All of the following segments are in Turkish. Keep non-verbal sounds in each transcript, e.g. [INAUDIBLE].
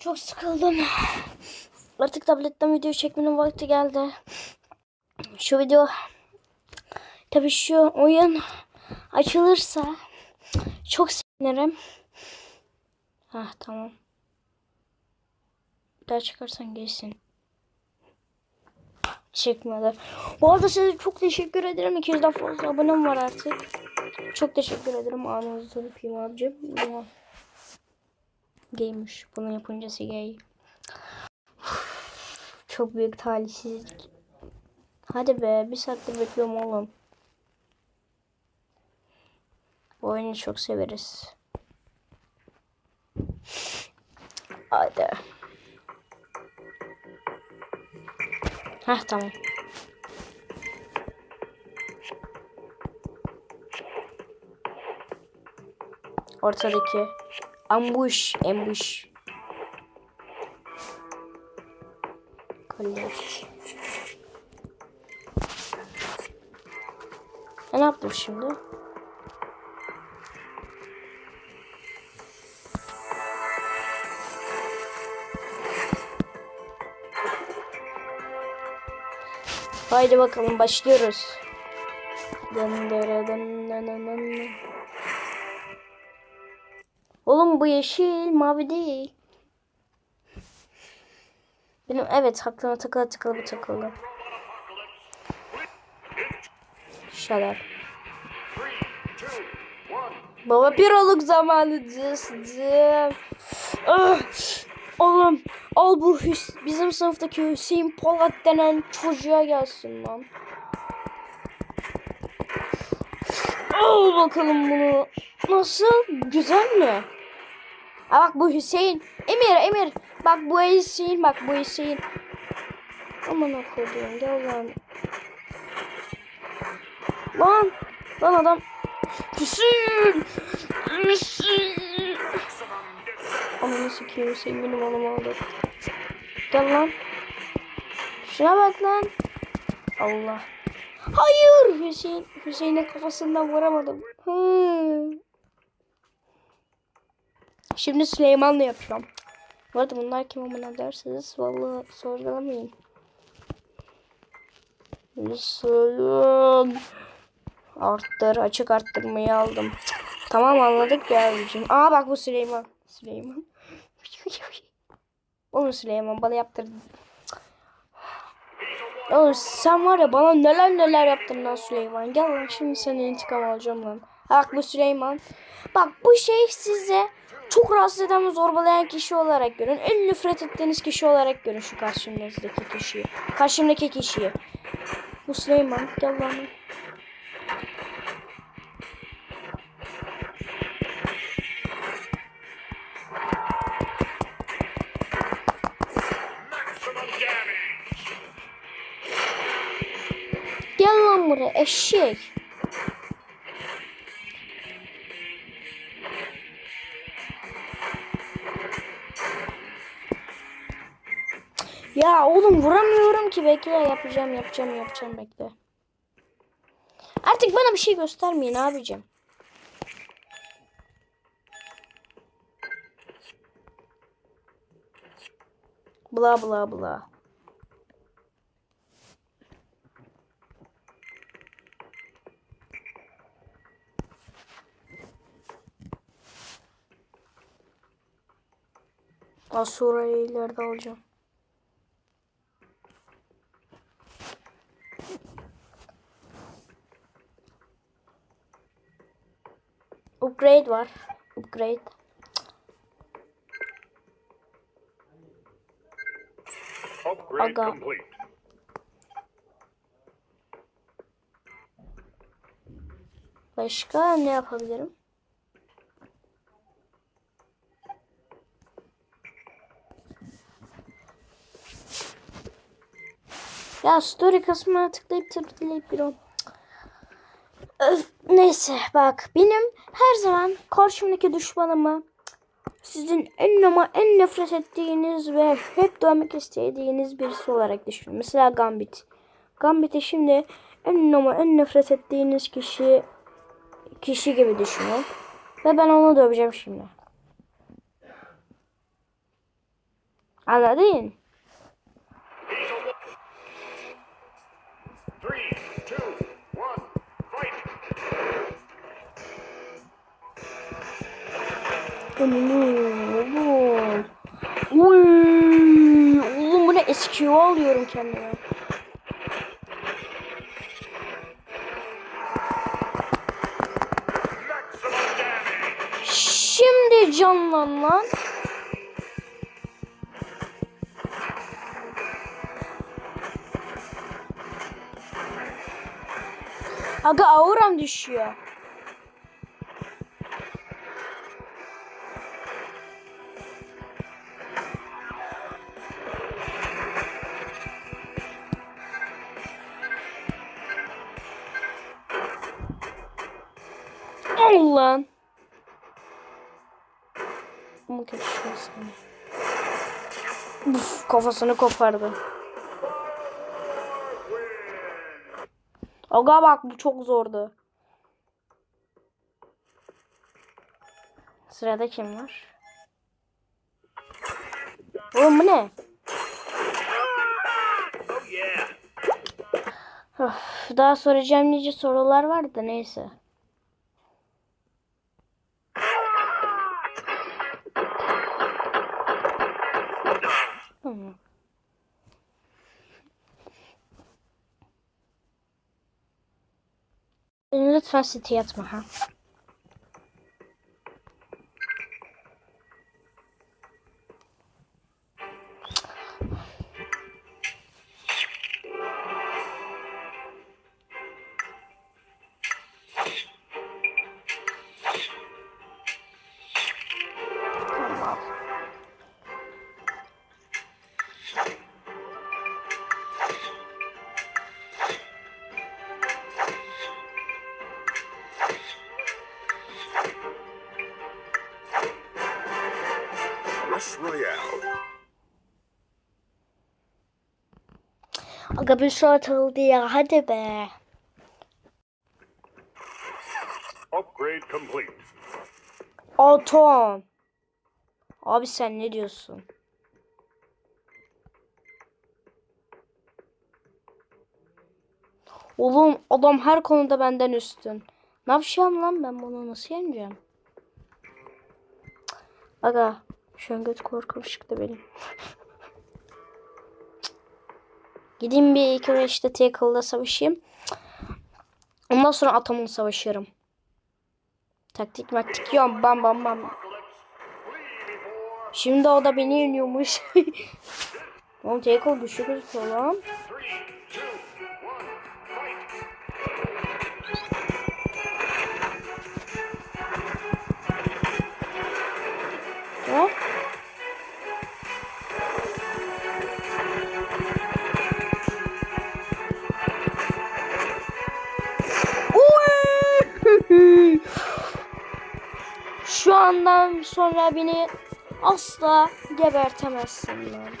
Çok sıkıldım. Artık tabletten video çekmenin vakti geldi. Şu video tabii şu oyun açılırsa çok sevinirim. Ha tamam. Bir daha çıkarsan gelsin. Çekmedi. Bu arada size çok teşekkür ederim. 200'den fazla abonem var artık. Çok teşekkür ederim. Ağzınızı öpeyim abicim gaymiş. Bunu yapıncası gay. Çok büyük talihsizlik. Hadi be bir saattir bekliyorum oğlum. Bu oyunu çok severiz. Hadi. Heh tamam. Ortadaki. Ambush, ambush. Collect. Ne yaptım şimdi? Haydi bakalım başlıyoruz. Dın dın dın dın dın dın. Oğlum bu yeşil mavi değil. Benim evet aklıma takıla takıla bu takıldı. Şalar. Baba bir piroluk zamanı cızdım. Ah, oğlum al bu Hüs bizim sınıftaki Hüseyin Polat denen çocuğa gelsin lan. Al bakalım bunu. Nasıl? Güzel mi? Aa, bak bu Hüseyin. Emir Emir. Bak bu Hüseyin bak bu Hüseyin. Aman okuduğum gel lan. Lan. Lan adam. Hüseyin. Hüseyin. Ananı sikeyim Hüseyin benim anamı aldı. Gel lan. Şuna bak lan. Allah. Hayır Hüseyin. Hüseyin'e kafasından vuramadım. Hı. Şimdi Süleyman'la yapacağım. Bu arada bunlar kim amına derseniz vallahi sorgulamayın. Sayın. Arttır. Açık arttırmayı aldım. Tamam anladık ya yavrucuğum. Aa bak bu Süleyman. Süleyman. [LAUGHS] Oğlum Süleyman bana yaptırdın. Oğlum sen var ya bana neler neler yaptın lan Süleyman. Gel lan şimdi senin intikam alacağım lan. Bak bu Süleyman. Bak bu şey size çok rahatsız eden ve zorbalayan kişi olarak görün. En nefret ettiğiniz kişi olarak görün şu karşımdaki kişiyi. Karşımdaki kişiyi. Bu Süleyman. Gel lan. Gel lan buraya eşek. Vuramıyorum ki bekle yapacağım yapacağım yapacağım bekle. Artık bana bir şey göstermeyin abicim. Bla bla bla. Asura'yı ileride alacağım. upgrade var. Upgrade. Aga. Başka ne yapabilirim? Ya story kısmına tıklayıp tıklayıp bir on. Öf. Neyse bak benim her zaman karşımdaki düşmanımı sizin en ama en nefret ettiğiniz ve hep dönmek istediğiniz birisi olarak düşünün. Mesela Gambit. Gambit'i şimdi en ama en nefret ettiğiniz kişi kişi gibi düşünün. Ve ben onu döveceğim şimdi. Anladın? Three. Oğlum. Bu ne eski alıyorum kendime. Şimdi canlan lan. Aga auram düşüyor. Kafasını kopardı. Aga bak bu çok zordu. Sırada kim var? Oğlum bu ne? Öf, daha soracağım nice sorular var da neyse. Lütfen site yatma ha. Royale. Aga bir şu atıldı ya hadi be. Upgrade complete. Atom. Abi sen ne diyorsun? Oğlum adam her konuda benden üstün. Ne yapacağım lan ben bunu nasıl yeneceğim? Aga şu an göt korkum çıktı benim. Gideyim bir iki işte tackle'da savaşayım. Ondan sonra atomunu savaşırım. Taktik maktik yok bam bam bam. Şimdi o da beni yeniyormuş. [LAUGHS] Oğlum tackle güçlü gözüküyor lan. Andan sonra beni asla gebertemezsin lan.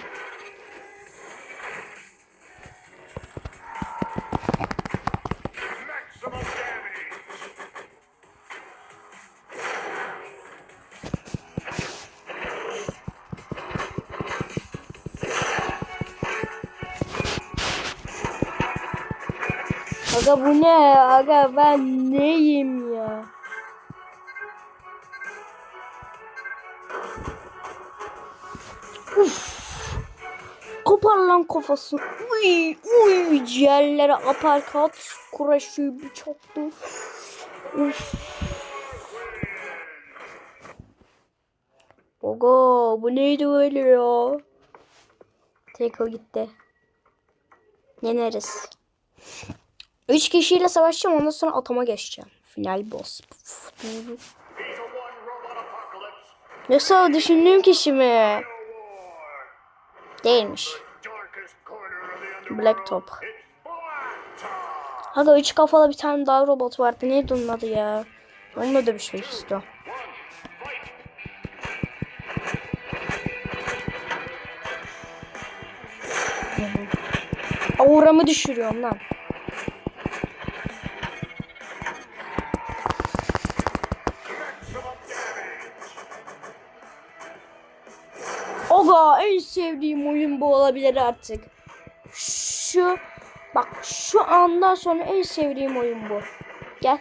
Aga bu ne? Aga ben neyim lan kafasını. Uy, uy. Ciğerlere aparkat. Kuraşıyı bir çoktu. Uf. Ogo bu neydi öyle ya? Tackle gitti. Yeneriz. Üç kişiyle savaşacağım ondan sonra atama geçeceğim. Final boss. Yoksa düşündüğüm kişi mi? Değilmiş. Black Top. Haga üç kafalı bir tane daha robot vardı. Neydi onun adı ya? Onunla dövüşmek istiyorum. Auramı düşürüyorum lan. Aga en sevdiğim oyun bu olabilir artık. Şu bak şu andan sonra en sevdiğim oyun bu. Gel.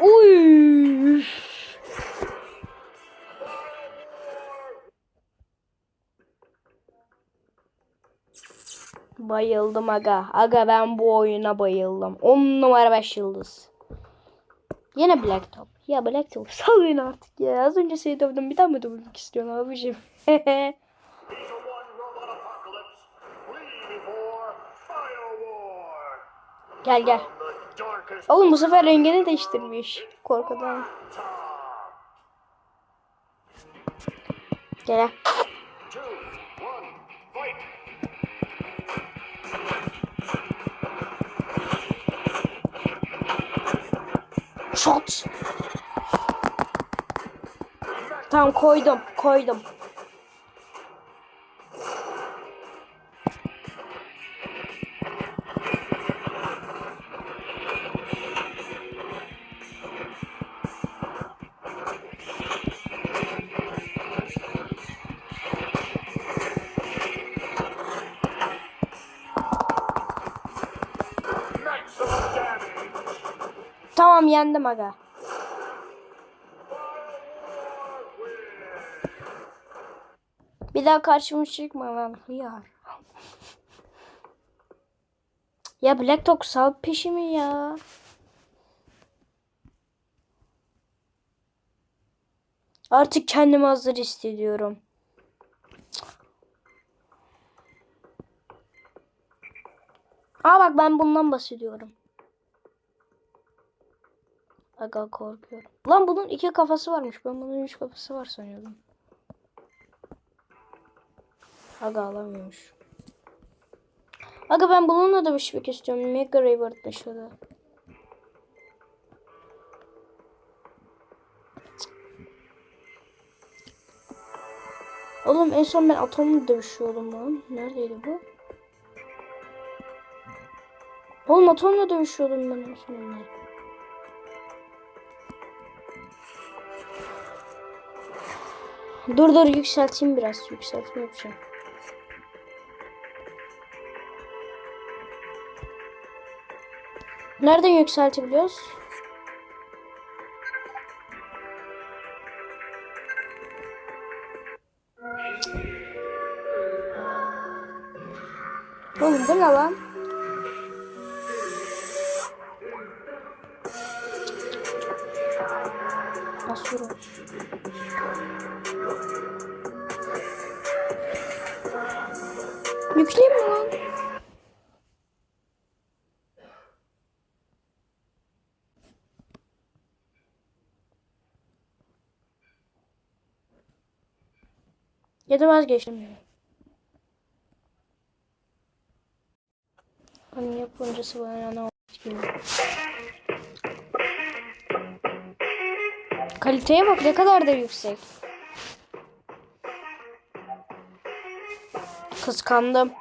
Uy. Bayıldım aga. Aga ben bu oyuna bayıldım. 10 numara 5 yıldız. Yine Black Top. Ya Black Top [LAUGHS] sal beni artık ya. Az önce seni dövdüm. Bir daha mı dövmek istiyorsun abicim? [LAUGHS] Gel gel. Oğlum bu sefer rengini değiştirmiş. Korkudan. Gel. Shot. Tamam koydum. Koydum. Tamam yendim aga. Bir daha karşıma çıkma lan hıyar. Ya Black Dog sal peşimi ya. Artık kendimi hazır hissediyorum. Aa bak ben bundan bahsediyorum. Aga korkuyorum. Lan bunun iki kafası varmış. Ben bunun üç kafası var sanıyordum. Aga alamıyormuş. Aga ben bununla dövüşmek istiyorum. Mega Raver'mış o da. Oğlum en son ben atomla dövüşüyordum lan. Neredeydi bu? Oğlum atomla dövüşüyordum ben en son. onunla. Dur dur yükselteyim biraz. Yükseltme yapacağım. Nereden yükseltebiliyoruz? Oğlum bu ne lan? Yükleyeyim mi lan? Ya da vazgeçtim. Hani yapıncısı bana ne oldu gibi. Kaliteye bak ne kadar da yüksek. Kıskandım.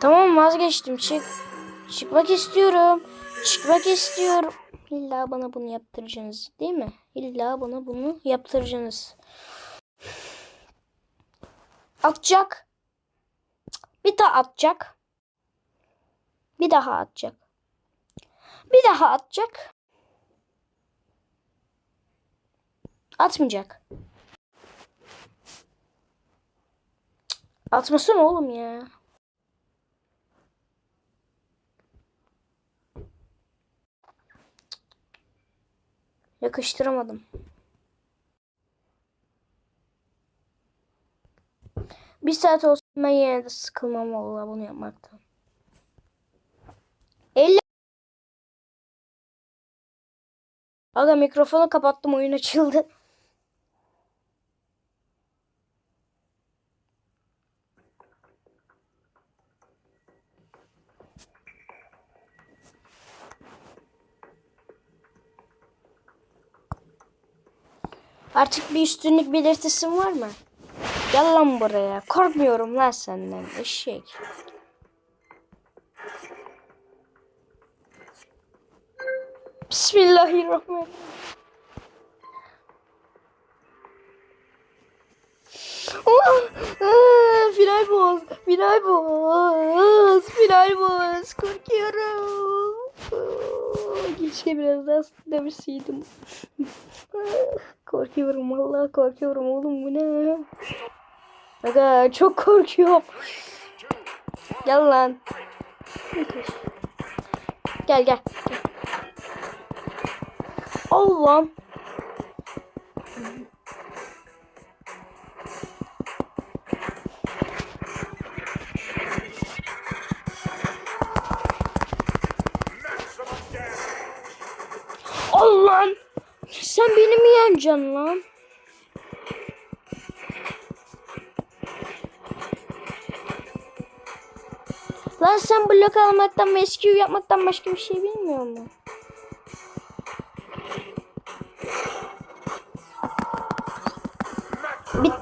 Tamam vazgeçtim. Çık. Çıkmak istiyorum. Çıkmak istiyorum. İlla bana bunu yaptıracaksınız değil mi? İlla bana bunu yaptıracaksınız. Atacak. Bir daha atacak. Bir daha atacak. Bir daha atacak. Atmayacak. Atmasın oğlum ya. Yakıştıramadım. Bir saat olsun ben yine de sıkılmam vallahi bunu yapmaktan. 50 Aga mikrofonu kapattım oyun açıldı. Artık bir üstünlük belirtisin var mı? Gel lan buraya. Korkmuyorum lan senden eşek. Bismillahirrahmanirrahim. Ah, final boss, final boss, final boss. Korkuyorum. Ah, Keşke biraz daha demişseydim. Korkuyorum vallahi korkuyorum oğlum bu ne? Aga çok korkuyorum. Gel lan. Gel gel. Allah'ım. Allah'ım. Sen beni mi yeneceksin lan? Lan sen blok almaktan ve SQ yapmaktan başka bir şey bilmiyor musun?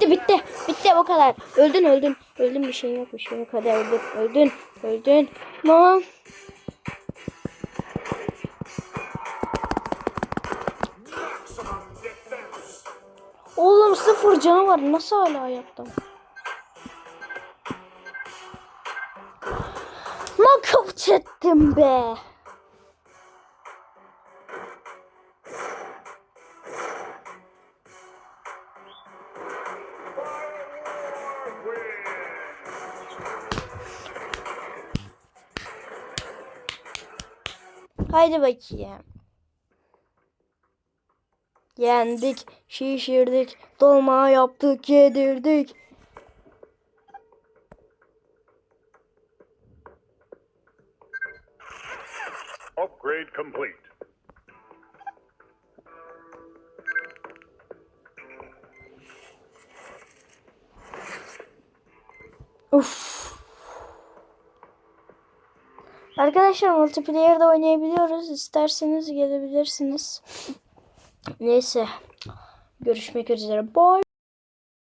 Bitti bitti. Bitti o kadar. Öldün öldün. Öldün bir şey yok bir şey yok. Hadi öldün. Öldün. Öldün. Defense. Oğlum sıfır canı var. Nasıl hala hayatta? Knockout ettim be. Haydi bakayım. Yendik, şişirdik, dolma yaptık, yedirdik. Upgrade complete. Uf. Arkadaşlar multiplayer'de oynayabiliyoruz. İsterseniz gelebilirsiniz. Neyse. Görüşmek üzere. Bye.